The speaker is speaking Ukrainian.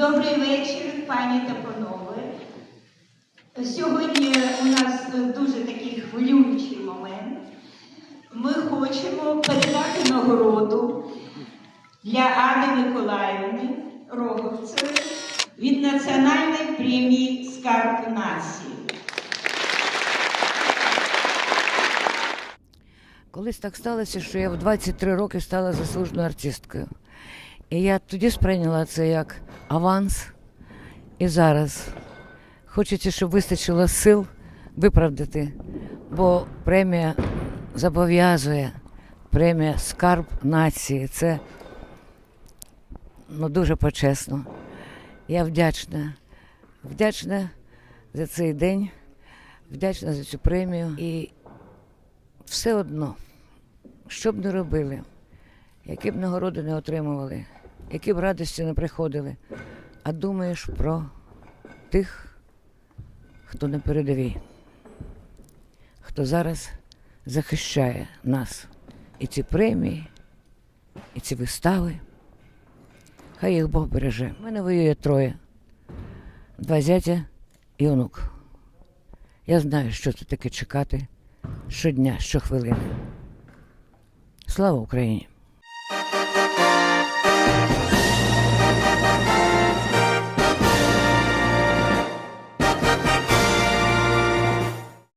Добрий вечір, пані та панове. Сьогодні у нас дуже такий хвилюючий момент. Ми хочемо передати нагороду для Анни Миколаївни Роговцевої від Національної премії Скарб нації. Колись так сталося, що я в 23 роки стала заслуженою артисткою. І я тоді сприйняла це як аванс. І зараз хочеться, щоб вистачило сил виправдати, бо премія зобов'язує, премія Скарб нації. Це ну, дуже почесно. Я вдячна. Вдячна за цей день, вдячна за цю премію. І все одно, що б не робили, які б нагороди не отримували, які б радості не приходили, а думаєш про тих, хто на передовій, хто зараз захищає нас. І ці премії, і ці вистави. Хай їх Бог береже. У мене воює троє. Два зятя і онук. Я знаю, що це таке чекати щодня, щохвилини. Слава Україні!